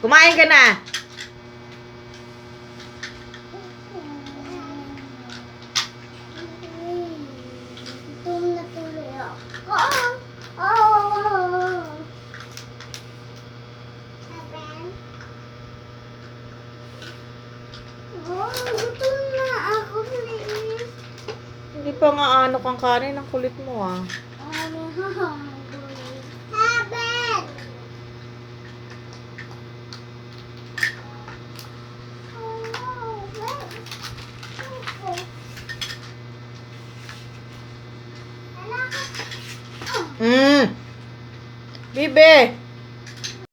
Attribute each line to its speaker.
Speaker 1: Kumain ka na.
Speaker 2: Gutom na tuloy ako. Oh! Seven. Oh, gutom na ako, please.
Speaker 1: Hindi pa nga ano kang kanin. Ang kulit mo ah.
Speaker 2: Ano? Seven. Oh, wait. Wala ka.
Speaker 1: Mm. Bibe.